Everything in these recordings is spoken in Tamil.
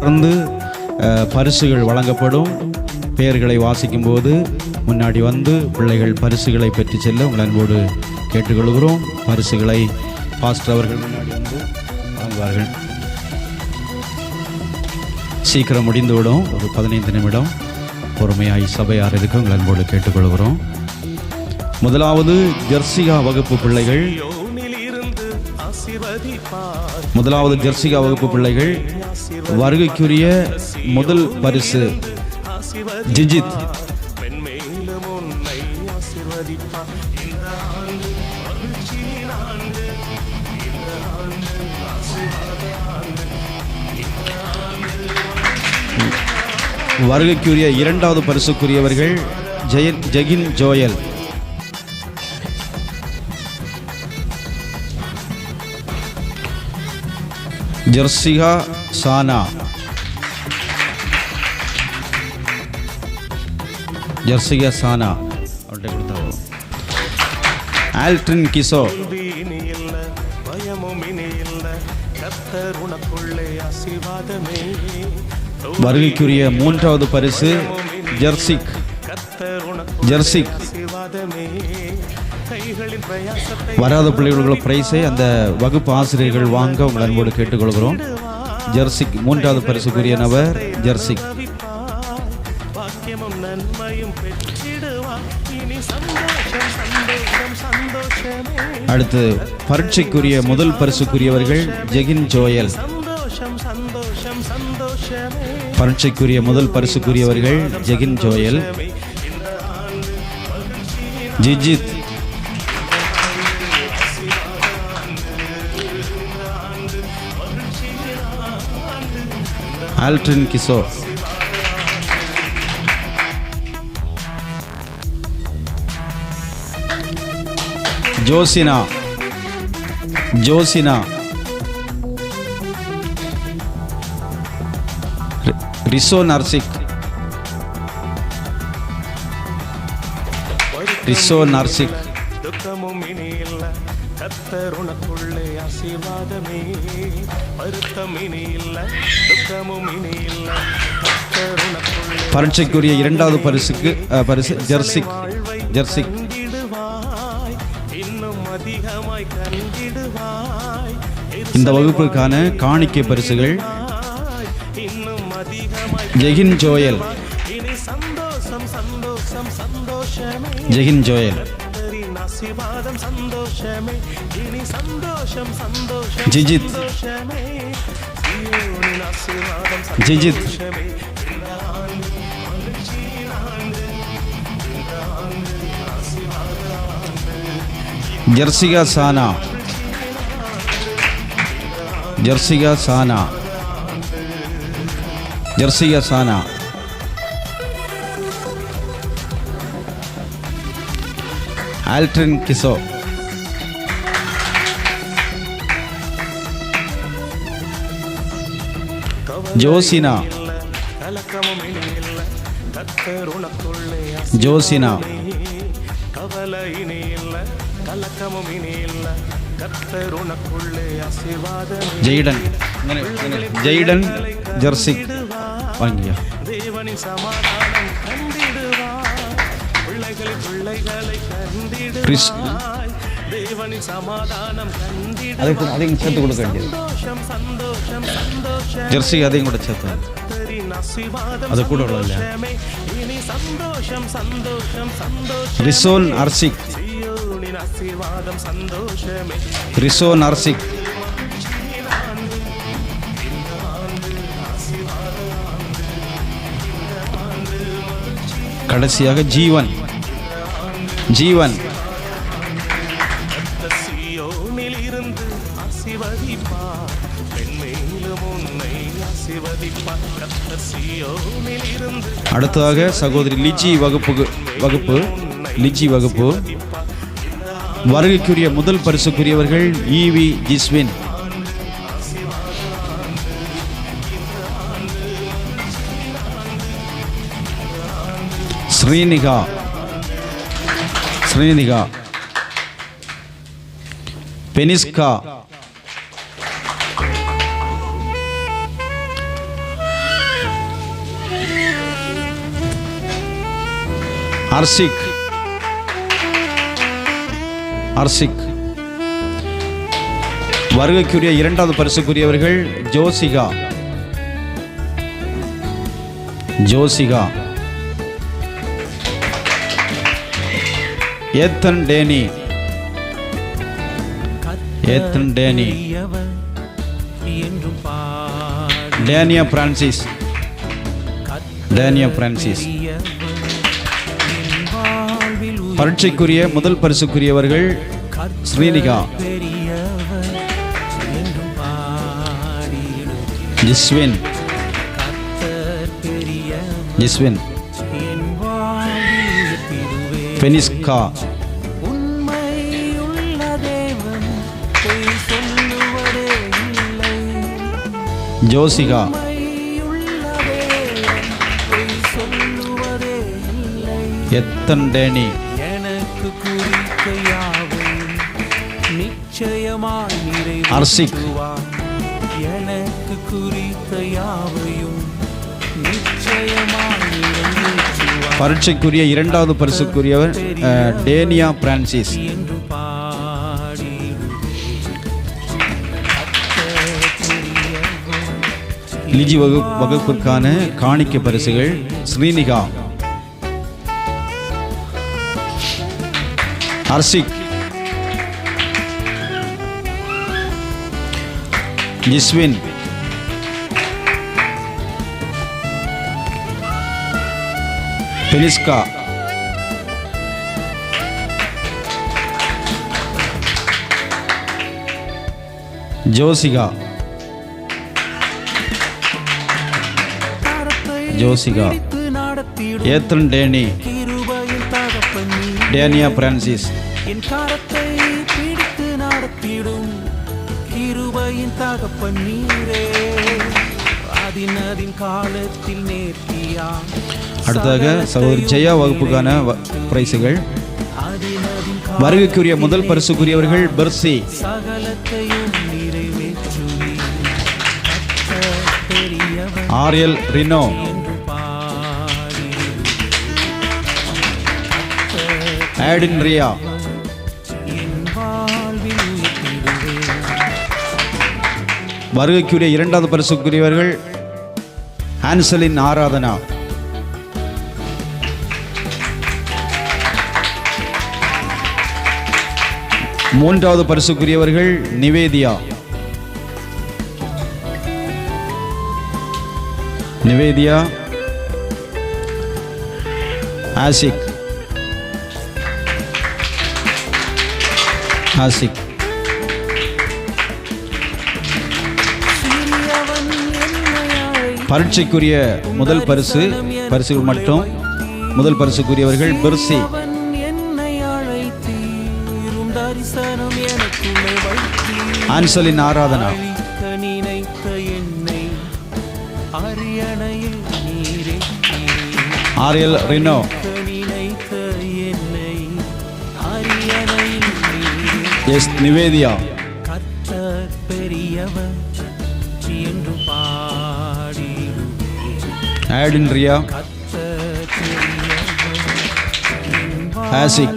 தொடர்ந்து பரிசுகள் வழங்கப்படும். பெயர்களை வாசிக்கும்போது முன்னாடி வந்து பிள்ளைகள் பரிசுகளை பெற்று செல்ல உங்கள் அன்போடு கேட்டுக்கொள்கிறோம். பரிசுகளை பாஸ்டர் அவர்கள் முன்னாடி வந்து வழங்குவார்கள் சீக்கிரம் முடிந்துவிடும். ஒரு பதினைந்து நிமிடம் பொறுமையாய் சபையார் இருக்க உங்கள் அன்போடு கேட்டுக்கொள்கிறோம். முதலாவது ஜெர்சிகா வகுப்பு பிள்ளைகள். முதலாவது ஜெர்சிகா வகுப்பு பிள்ளைகள். வருகைக்குரிய முதல் பரிசு. ஜிஜித் வருகைக்குரிய இரண்டாவது பரிசுக்குரியவர்கள் ஜெயன் ஜெகின் ஜோயல். ஜெர்சிகா சானா. ஜர்சியா சானா. அவர்கிட்ட கொடுத்தாங்க ஆல்ட்ரின் கிசோ. வருகைக்குரிய மூன்றாவது பரிசு ஜெர்சிக். ஜெர்சிக். வராத பிள்ளைகளுக்குள்ள பிரைஸை அந்த வகுப்பு ஆசிரியர்கள் வாங்க உங்கள் அன்போடு கேட்டுக்கொள்கிறோம். ஜெர்சிக் மூன்றாவது பரிசுக்குரிய நபர் ஜெர்சிக். அடுத்து பரீட்சைக்குரிய முதல் பரிசுக்குரியவர்கள் ஜெகின் ஜோயல். பரீட்சைக்குரிய முதல் பரிசுக்குரியவர்கள் ஜெகின் ஜோயல். ஜிஜித் ஆல்ட்ரின் கிஷோர் ஜோசினா ஜோசினா ரி- ரிசோ நர்சிக் ரிசோ கத்தர் உனக்குள்ளே ஆசீர்வாதமே. வருத்தம் இனி இல்ல துக்கமும் இனி இல்ல. பரீட்சைக்குரிய இரண்டாவது பரிசுக்கு பரிசு ஜெர்சிக் ஜெர்சிக் இன்னும் அதிகமாய் கண்டிடுவாய் இந்த வகுப்பிற்கான காணிக்கை பரிசுகள். ஜெகின் ஜோயல். இனி சந்தோஷம் சந்தோஷம் சந்தோஷமே. ஜெகின் ஜோயல். கர்த்தரின் ஆசீர்வாதம் சந்தோஷமே இனி சந்தோஷம் சந்தோஷம் ஜிஜித். சந்தோஷமே சீயோனின் ஆசீர்வாதம் ஜோசினா. ஜோசினா. ஜெய்டன். ஜெய்டன் ஜெர்சிக் வாங்கியா. தேவனின் சமாதானம் கண்டிடுவார் பிள்ளைகளை பிள்ளைகளை கண்டிடுவார் தேவனின் சமாதானம் கண்டி அதுக்கு அதையும் சேர்த்து கொடுக்க வேண்டியது. ஜெர்சி அதையும் கூட சேர்த்து. அது கூட உள்ள இல்லையா? ரிசோன் அர்சிக். ரிசோன் அர்சிக். கடைசியாக ஜீவன். ஜீவன். அடுத்ததாக சகோதரி லிஜி வகுப்பு வகுப்பு லிஜி வகுப்பு. வருகைக்குரிய முதல் பரிசுக்குரியவர்கள் ஈவி ஜிஸ்வின். ஸ்ரீனிகா ஸ்ரீனிகா பெனிஸ்கா. அர்சிக் அர்சிக் வருகைக்குரிய இரண்டாவது பரிசுக்குரியவர்கள் Josika. Josika. Ethan Danny. Ethan Danny. என்றும் டேனியா பிரான்சிஸ். Dania Francis. பரீட்சைக்குரிய முதல் பரிசுக்குரியவர்கள் ஸ்ரீனிகா பெரியவர் என்றும் ஜிஸ்வின். ஜிஸ்வின். பெனிஸ்கா. உண்மையுள்ள தேவன் ஜோசிகா. எத்தன் டேனி. நிறைவேற்றுவார் எனக்கு குறித்த யாவையும் பரீட்சைக்குரிய இரண்டாவது பரிசுக்குரியவர் டேனியா பிரான்சிஸ். லிஜி வகு வகுப்பிற்கான காணிக்க பரிசுகள் ஸ்ரீனிகா. அர்சிக். ஜிஸ்வின் பெலிஸ்கா ஜோசிகா ஜோசிகா. நடத்திடும் ஏத்தன் டேனி கிருபையின் தகப்பன் நீ டேனியா பிரான்சிஸ் என் கரத்தை பிடித்து நடத்திடும். கிருபையின் தகப்பன் நீரே அதினதின் காலத்தில் நேர்த்தியா? அடுத்ததாக சகோதரி ஜெயா வகுப்புக்கான அதினதின் வருகைக்குரிய முதல் பரிசுக்குரியவர்கள் பெர்சி. ஆரியல் ரினோ. ஆடின் ரியா. வருகைக்குரிய இரண்டாவது பரிசுக்குரியவர்கள் ஆன்சலின் ஆராதனா. மூன்றாவது பரிசுக்குரியவர்கள் நிவேதியா. நிவேதியா. ஆசிக். ஆசிக். பரீட்சைக்குரிய முதல் பரிசு பரிசுகள் மட்டும். முதல் பரிசுக்குரியவர்கள் பெருசி. என்னை ஆன்சலின் ஆராதனா. ஆரியல் ரினோ. நினைத்த என்னை எஸ் நிவேதியா. ஆடின் ரியா ஹாசிக் ஆசிக்.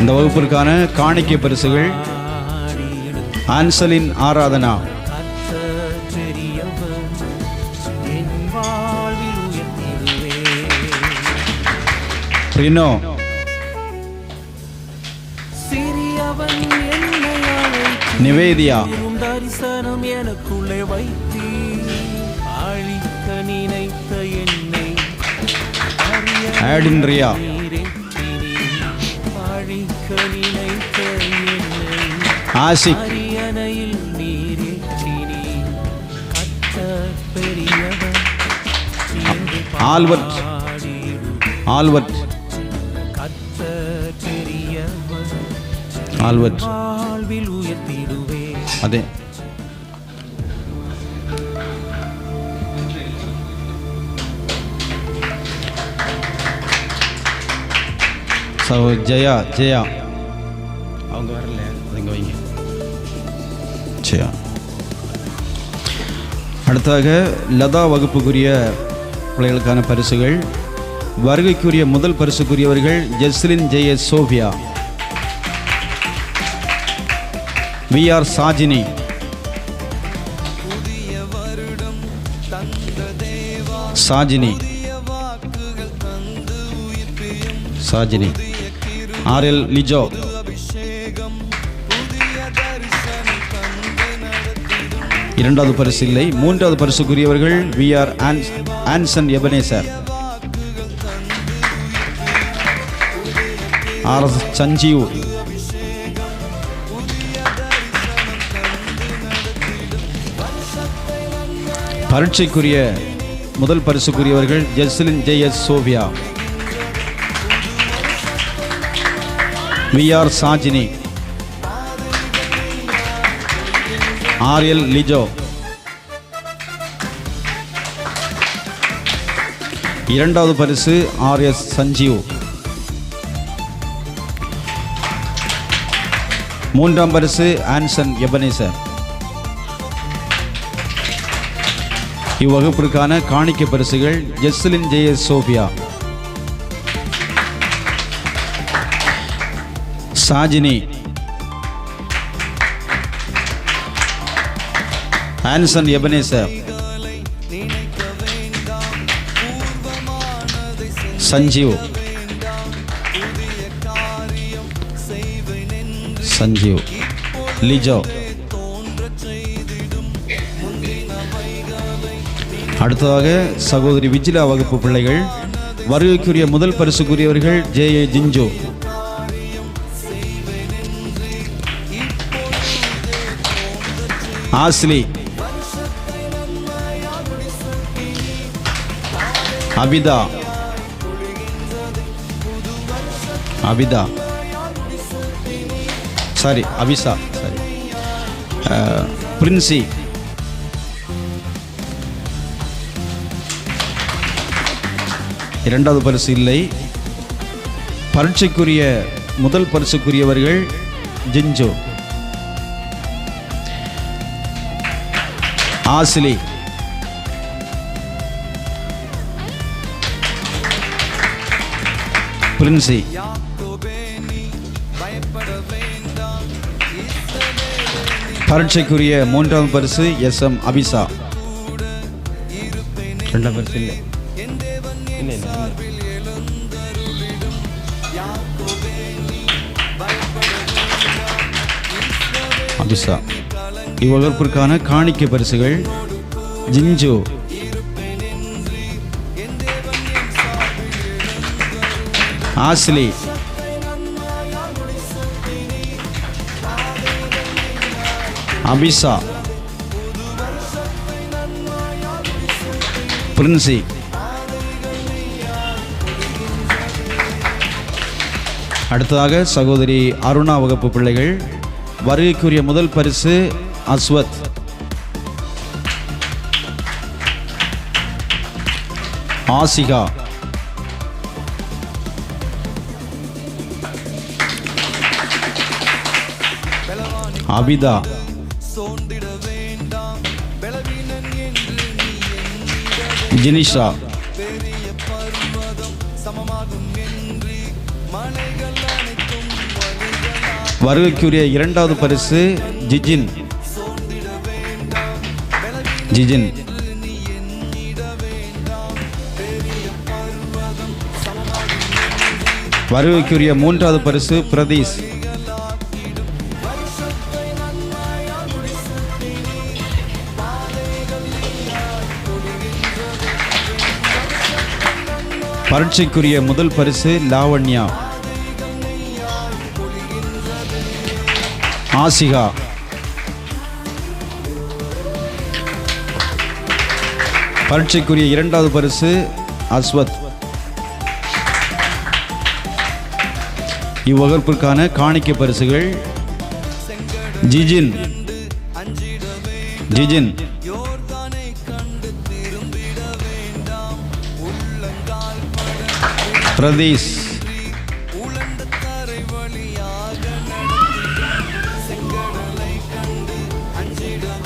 இந்த வகுப்பிற்கான காணிக்கை பரிசுகள். ஆன்சலின் ஆராதனா. கர்த்தர் ரினோ. நிவேதியா. எனக்குள்ளே வைத்தீ. அழிக்க நினைத்த என்னை ரியா அழிக்க நினைத்த என்னை ஆசிக் அரியணையில் நீரேற்றினி கர்த்தர் பெரியவர் ஆல்வர்ட் ஆல்வர்ட் உயர்த்திடுவே அதே சோ ஜெயா ஜெயா அவங்க வரல அது இங்க வைங்க ஜெயா அடுத்தாக லதா வகுப்புக்குரிய பிள்ளைகளுக்கான பரிசுகள். வருகைக்குரிய முதல் பரிசுக்குரியவர்கள் Jeslin Jaya Sophia V R Sajini Sajini Sajini RL Lijo இரண்டாவது பரிசு இல்லை மூன்றாவது பரிசுக்குரியவர்கள் V R Anson Ebenezer. R S Sanjeev. பரீட்சைக்குரிய முதல் பரிசுக்குரியவர்கள் Jeslin J S Sophia. V R Sajini. RL Lijo. இரண்டாவது பரிசு ஆர் எஸ் சஞ்சீவ். மூன்றாம் பரிசு ஆன்சன் எபனேசர். இவ்வகுப்பிற்கான காணிக்க பரிசுகள் Jeslin J S Sophia Sajini. Anson Ebenezer. Sanjeev. Sanjeev. Lijo. அடுத்ததாக சகோதரி விஜிலா வகுப்பு பிள்ளைகள் வருகைக்குரிய முதல் பரிசுக்குரியவர்கள் J A Jincho. Ashley. Abitha. Abitha. Sorry Abisha sorry Princy. இரண்டாவது பரிசு இல்லை. பரீட்சைக்குரிய முதல் பரிசுக்குரியவர்கள் ஜிஞ்சோ ஆசிலி. பிரின்சி. பரீட்சைக்குரிய மூன்றாம் பரிசு எஸ் எம் அபிசா. ரெண்டாம் பரிசு இல்லை. இல்லை அபிசா. இவ்வளவிற்கான காணிக்கை பரிசுகள். ஜிஞ்சு ஆஸ்லி அபிசா. பிரின்சி. அடுத்ததாக சகோதரி அருணா வகுப்பு பிள்ளைகள். வருகைக்குரிய முதல் பரிசு அஸ்வத். ஆசிகா. அபிதா. சோர்ந்திட வேண்டாம் பலவீனன் என்று ஜினிஷா. பெரிய பருவதம் சமமாகும் என்று மலைகள் அனைத்தும் வருகைக்குரிய இரண்டாவது பரிசு ஜிஜின். ஜிஜின். வருகைக்குரிய மூன்றாவது பரிசு பிரதீஷ். பரீட்சைக்குரிய முதல் பரிசு லாவண்யா. ஆசிகா. பரீட்சைக்குரிய இரண்டாவது பரிசு அஸ்வத். இவ்வகுப்பிற்கான காணிக்கை பரிசுகள் ஜிஜின். ஜிஜின். பிரதீஷ்.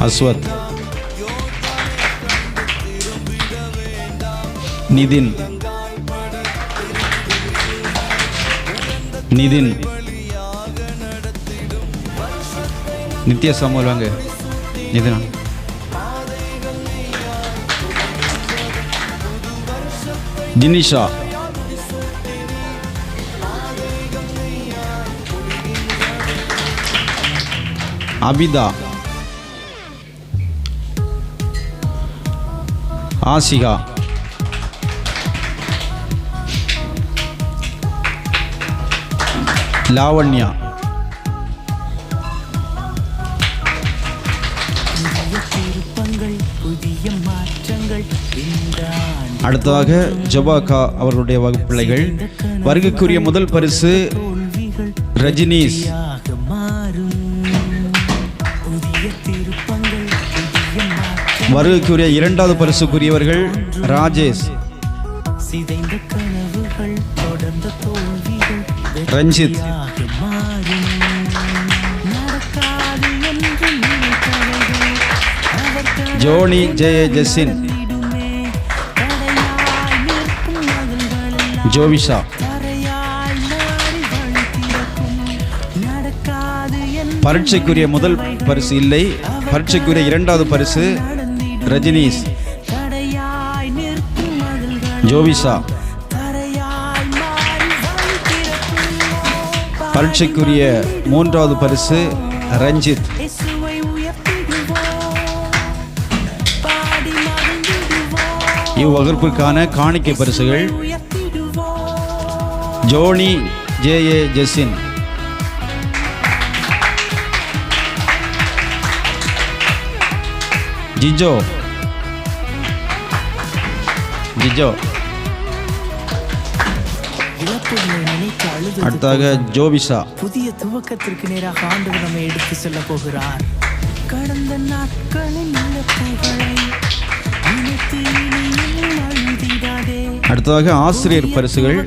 அஸ்வத். நிதின். நிதின். நித்ய சாமுவல் வாங்க. நிதினா. ஜினிஷா. அபிதா. ஆசிகா. லாவண்யா. அடுத்ததாக ஜபாகா அவர்களுடைய வகுப்பிள்ளைகள். வருகைக்குரிய முதல் பரிசு தோல்விகள் வருகைக்குரிய இரண்டாவது பரிசுக்குரியவர்கள் ராஜேஷ். சிதைந்த கனவுகள் தொடர்ந்த தோல்விகள் ரஞ்சித். ஜோனி ஜெய ஜெசின். ஜோவிஷா. பரீட்சைக்குரிய முதல் பரிசு இல்லை. பரீட்சைக்குரிய இரண்டாவது பரிசு ரஜினிஷ் ஜோவிஷா. பரீட்சைக்குரிய மூன்றாவது பரிசு ரஞ்சித். இவ்வகுப்பிற்கான காணிக்கை பரிசுகள் ஜோனி ஜே ஏ ஜெசின் ஜிஜோ. ஜிஜோ. அடுத்தாக ஜோபிஷா புதிய துவக்கத்திற்கு நேராக ஆண்டவர் நம்மை எடுத்து செல்ல போகிறார். கடந்த நாட்களின் அடுத்ததாக ஆசிரியர் பரிசுகள்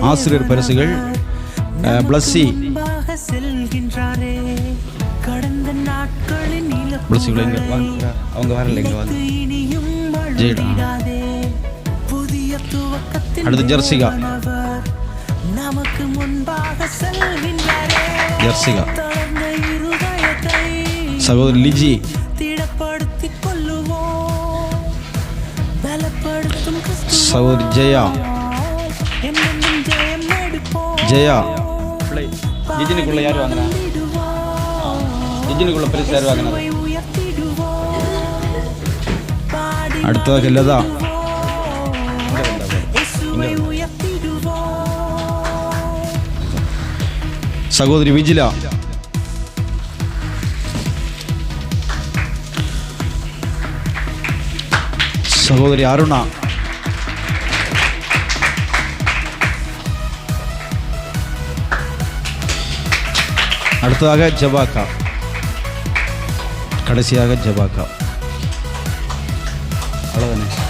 ஆசிரியர் பரிசுகள் பிளஸ்ஸி முன்பாக செல்கின்றாரே வாங்க அவங்க வரல இங்க வாங்க ஜெயடா. அடுத்து ஜெர்சிகா. நமக்கு முன்பாக ஜெர்சிகா. சகோதரி லிஜி സൗദ് ജയ. ಜಯ ಜಿಜಿನಿಕುಳ್ಳ സഹോദരി വിജില. സഹോദരി അരുണ. அடுத்ததாக ஜபாக்கா. கடைசியாக ஜபாக்கா. அவ்வளோதானே